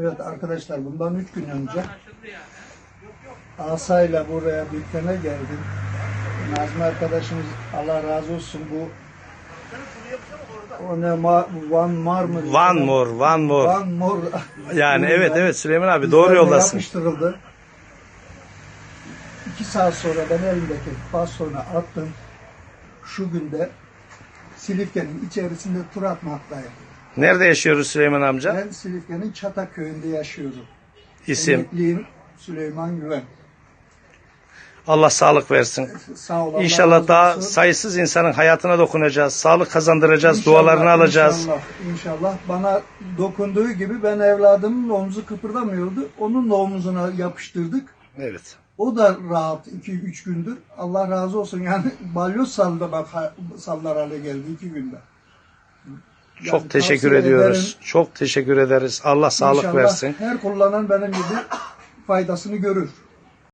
Evet arkadaşlar bundan üç gün önce asayla buraya dükkana geldim. Nazmi arkadaşımız Allah razı olsun bu o ne ma, Van Mar mı? One more, one more. Van Mor. Yani evet evet Süleyman abi doğru yoldasın. Yapıştırıldı. İki saat sonra ben elimdeki bastonu attım. Şu günde Silifke'nin içerisinde tur atmaktayım. Nerede yaşıyoruz Süleyman amca? Ben Silifke'nin Çatak köyünde yaşıyorum. İsim. Emekliyim Süleyman Güven. Allah sağlık versin. Sağ ol. Allah İnşallah razı daha olsun. sayısız insanın hayatına dokunacağız. Sağlık kazandıracağız. İnşallah, dualarını alacağız. İnşallah, inşallah. Bana dokunduğu gibi ben evladımın omzu kıpırdamıyordu. Onun da omzuna yapıştırdık. Evet. O da rahat 2-3 gündür. Allah razı olsun. Yani balyoz ha- sallar hale geldi 2 günde. Yani Çok teşekkür tavsiye ediyoruz. ederim. Çok teşekkür ederiz. Allah sağlık İnşallah versin. Her kullanan benim gibi faydasını görür.